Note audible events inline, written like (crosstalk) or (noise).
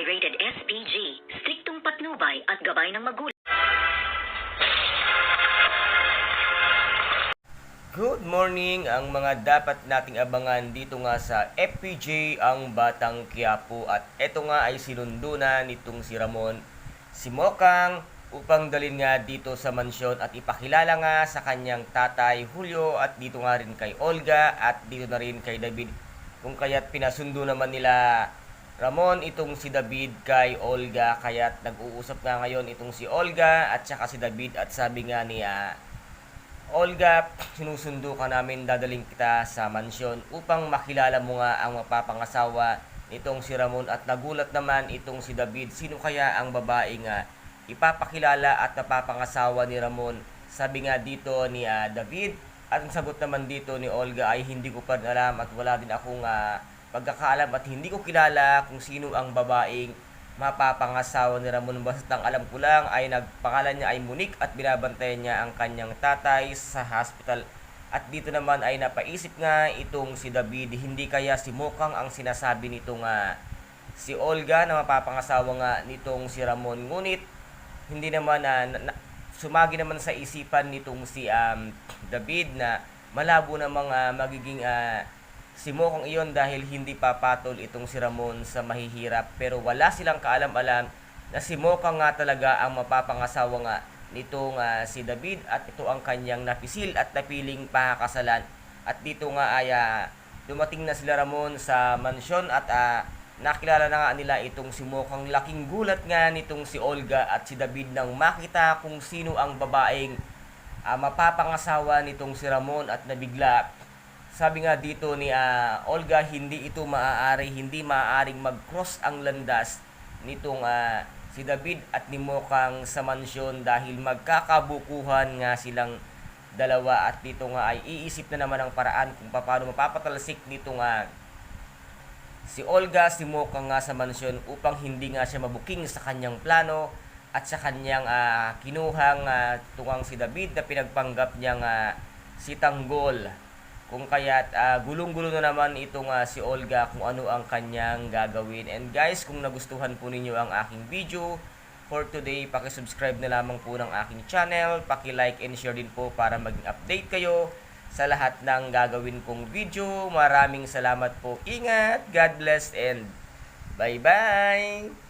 ay rated SPG, striktong patnubay at gabay ng magulang. Good morning ang mga dapat nating abangan dito nga sa FPJ ang Batang Quiapo at eto nga ay sinundo na nitong si Ramon si Mokang upang dalhin nga dito sa mansyon at ipakilala nga sa kanyang tatay Julio at dito nga rin kay Olga at dito na rin kay David kung kaya't pinasundo naman nila Ramon itong si David kay Olga kaya't nag-uusap nga ngayon itong si Olga at saka si David at sabi nga niya Olga, (clears throat) sinusundo ka namin, dadaling kita sa mansyon upang makilala mo nga ang mapapangasawa nitong si Ramon at nagulat naman itong si David. Sino kaya ang babae nga ipapakilala at napapangasawa ni Ramon? Sabi nga dito ni ah, David at ang sagot naman dito ni Olga ay hindi ko pa alam at wala din akong ah, pagkakaalam at hindi ko kilala kung sino ang babaeng mapapangasawa ni Ramon. Basta ang alam ko lang ay nagpangalan niya ay Monique at binabantayan niya ang kanyang tatay sa hospital. At dito naman ay napaisip nga itong si David. Hindi kaya si Mokang ang sinasabi nitong nga si Olga na mapapangasawa nga nitong si Ramon. Ngunit hindi naman na, na- sumagi naman sa isipan nitong si um, David na malabo namang ah, magiging ah, si Mokang iyon dahil hindi papatol itong si Ramon sa mahihirap pero wala silang kaalam-alam na si Mokang nga talaga ang mapapangasawa nga nitong ah, si David at ito ang kanyang napisil at napiling pakakasalan. At dito nga ay ah, dumating na sila Ramon sa mansyon at ah, nakilala na nga nila itong si Mokang laking gulat nga nitong si Olga at si David nang makita kung sino ang babaeng ah, mapapangasawa nitong si Ramon at nabigla sabi nga dito ni ah, Olga, hindi ito maaari, hindi maaaring mag-cross ang landas nitong ah, si David at ni Mokang sa mansyon dahil magkakabukuhan nga silang dalawa at dito nga ay iisip na naman ang paraan kung paano mapapatalsik nito nga si Olga, si Mokang nga sa mansyon upang hindi nga siya mabuking sa kanyang plano at sa kanyang ah, kinuhang ah, tungang si David na pinagpanggap niyang ah, si Tanggol. Kung kaya't ah, gulong-gulo na naman itong ah, si Olga kung ano ang kanyang gagawin. And guys, kung nagustuhan po ninyo ang aking video for today, paki-subscribe na lamang po ng aking channel, paki-like and share din po para maging update kayo sa lahat ng gagawin kong video. Maraming salamat po. Ingat, God bless and bye-bye!